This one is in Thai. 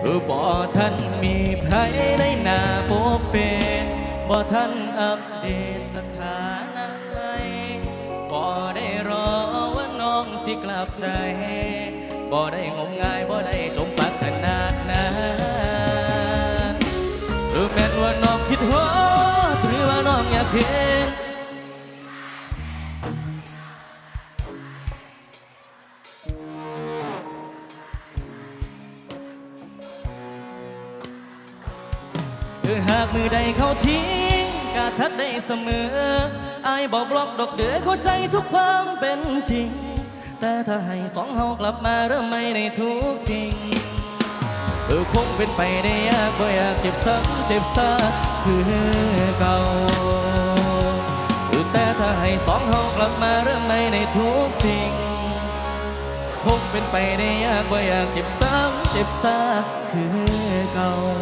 เออบ่ท่านมีไผในหน้าโปกเฟซบ่ท่านอัปเดตสถานะให้บ่ได้รอว่าน้องสิกลับใจ บ่ได้งมงายบ่ได้จมปักขนาดนั้นหรือแม้นว่าน้องคิดฮอดหรือว่าน้องอยากเห็น ออหากมือใดเขาทิ้งกาทักได้เสมอไอายบอกบล็อกดอกเดือเข้าใจทุกความเป็นจริง แต่ถ้าให้สองเฮากลับมาเริ่มไม่ในทุกสิ่งเออคงเป็นไปได้ยากบ่อยากเจ็บซ้ำเจ็บซาคือเก่าแต่ถ้าให้สองเฮากลับมาเริ่มไม่ในทุกสิ่งคงเป็นไปได้ยากบ่อยากเจ็บซ้ำเจ็บซาคือเก่า